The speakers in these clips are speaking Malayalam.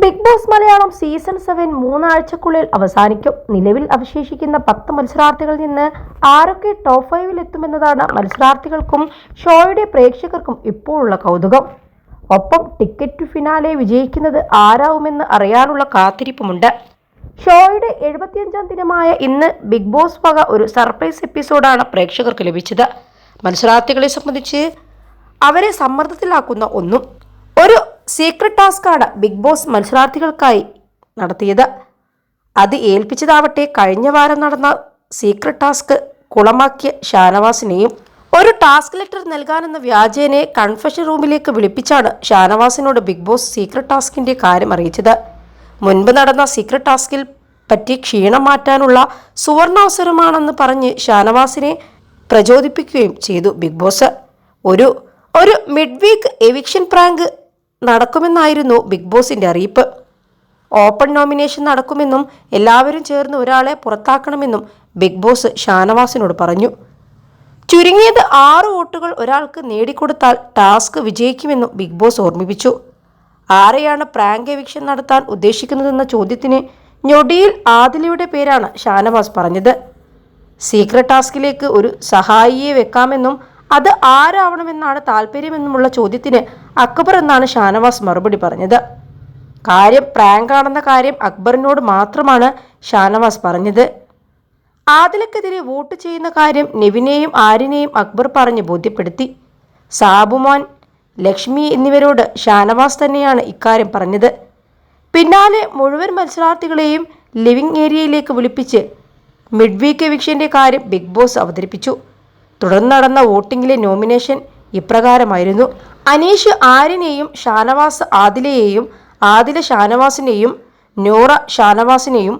Big boss Malayalam season seven മൂന്നാഴ്ചക്കുള്ളിൽ അവസാനിക്കും. നിലവിൽ അവശേഷിക്കുന്ന പത്ത് മത്സരാർത്ഥികളിൽ നിന്ന് ആരൊക്കെ ടോപ്പ് ഫൈവിൽ എത്തുമെന്നതാണ് മത്സരാർത്ഥികൾക്കും ഷോയുടെ പ്രേക്ഷകർക്കും ഇപ്പോഴുള്ള കൗതുകം. ഒപ്പം ടിക്കറ്റ് ഫിനാലെ വിജയിക്കുന്നത് ആരാവുമെന്ന് അറിയാനുള്ള കാത്തിരിപ്പുമുണ്ട്. ഷോയുടെ എഴുപത്തിയഞ്ചാം ദിനമായ ഇന്ന് ബിഗ് ബോസ് വക ഒരു സർപ്രൈസ് എപ്പിസോഡാണ് പ്രേക്ഷകർക്ക് ലഭിച്ചത്. മത്സരാർത്ഥികളെ സംബന്ധിച്ച് അവരെ സമ്മർദ്ദത്തിലാക്കുന്ന ഒന്നും സീക്രട്ട് ടാസ്കാണ് ബിഗ് ബോസ് മത്സരാർത്ഥികൾക്കായി നടത്തിയത്. അത് ഏൽപ്പിച്ചതാവട്ടെ കഴിഞ്ഞ വാരം നടന്ന സീക്രട്ട് ടാസ്ക് കുളമാക്കിയ ഷാനവാസിനെയും ഒരു ടാസ്ക് ലെറ്റർ നൽകാനെന്ന വ്യാജേനെ കൺഫഷൻ റൂമിലേക്ക് വിളിപ്പിച്ചാണ് ഷാനവാസിനോട് ബിഗ് ബോസ് സീക്രട്ട് ടാസ്കിന്റെ കാര്യം അറിയിച്ചത്. മുൻപ് നടന്ന സീക്രട്ട് ടാസ്കിൽ പറ്റി ക്ഷീണം മാറ്റാനുള്ള സുവർണാവസരമാണെന്ന് പറഞ്ഞ് ഷാനവാസിനെ പ്രചോദിപ്പിക്കുകയും ചെയ്തു ബിഗ് ബോസ്. ഒരു ഒരു മിഡ് വീക്ക് എവിക്ഷൻ പ്രാങ്ക് നടക്കുമെന്നായിരുന്നു ബിഗ് ബോസിന്റെ അറിയിപ്പ്. ഓപ്പൺ നോമിനേഷൻ നടക്കുമെന്നും എല്ലാവരും ചേർന്ന് ഒരാളെ പുറത്താക്കണമെന്നും ബിഗ് ബോസ് ഷാനവാസിനോട് പറഞ്ഞു. ചുരുങ്ങിയത് ആറ് വോട്ടുകൾ ഒരാൾക്ക് നേടിക്കൊടുത്താൽ ടാസ്ക് വിജയിക്കുമെന്നും ബിഗ് ബോസ് ഓർമ്മിപ്പിച്ചു. ആരെയാണ് പ്രാങ്ക് എവിക്ഷൻ നടത്താൻ ഉദ്ദേശിക്കുന്നതെന്ന ചോദ്യത്തിന് ഞൊടിയിൽ ആദിലയുടെ പേരാണ് ഷാനവാസ് പറഞ്ഞത്. സീക്രട്ട് ടാസ്കിലേക്ക് ഒരു സഹായിയെ വെക്കാമെന്നും അത് ആരാവണമെന്നാണ് താല്പര്യമെന്നുമുള്ള ചോദ്യത്തിന് അക്ബർ എന്നാണ് ഷാനവാസ് മറുപടി പറഞ്ഞത്. കാര്യം പ്രാങ്കാണെന്ന കാര്യം അക്ബറിനോട് മാത്രമാണ് ഷാനവാസ് പറഞ്ഞത്. ആദിലക്കെതിരെ വോട്ട് ചെയ്യുന്ന കാര്യം നെവിനെയും ആരിനെയും അക്ബർ പറഞ്ഞ് ബോധ്യപ്പെടുത്തി. സാബുമാൻ ലക്ഷ്മി എന്നിവരോട് ഷാനവാസ് തന്നെയാണ് ഇക്കാര്യം പറഞ്ഞത്. പിന്നാലെ മുഴുവൻ മത്സരാർത്ഥികളെയും ലിവിംഗ് ഏരിയയിലേക്ക് വിളിപ്പിച്ച് മിഡ് വീക്ക് എവിക്ഷന്റെ കാര്യം ബിഗ് ബോസ് അവതരിപ്പിച്ചു. തുടർന്ന് നടന്ന വോട്ടിങ്ങിലെ നോമിനേഷൻ ഇപ്രകാരമായിരുന്നു. അനീഷ് ആരിനെയും ഷാനവാസ് ആദിലയെയും ആദില ഷാനവാസിനെയും നോറ ഷാനവാസിനെയും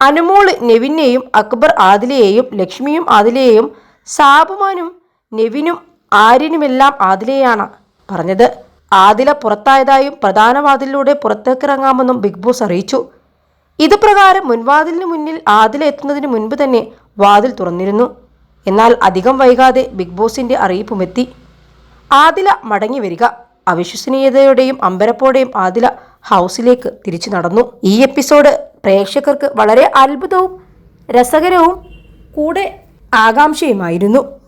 അനുമോൾ നെവിനെയും അക്ബർ ആദിലയെയും ലക്ഷ്മിയും ആദിലയെയും സാബുമാനും നെവിനും ആര്യനുമെല്ലാം ആദിലയാണ് പറഞ്ഞത്. ആദില പുറത്തായതായും പ്രധാന വാതിലിലൂടെ പുറത്തേക്കിറങ്ങാമെന്നും ബിഗ് ബോസ് അറിയിച്ചു. ഇത് പ്രകാരം മുൻവാതിലിന് മുന്നിൽ ആദില എത്തുന്നതിന് മുൻപ് തന്നെ വാതിൽ തുറന്നിരുന്നു. എന്നാൽ അധികം വൈകാതെ ബിഗ് ബോസിന്റെ അറിയിപ്പുമെത്തി. ആദില മടങ്ങി വരിക അവിശ്വസനീയതയോടെയും അമ്പരപ്പോടെയും ആദില ഹൗസിലേക്ക് തിരിച്ചു നടന്നു. ഈ എപ്പിസോഡ് പ്രേക്ഷകർക്ക് വളരെ അത്ഭുതവും രസകരവും കൂടെ ആകാംക്ഷയുമായിരുന്നു.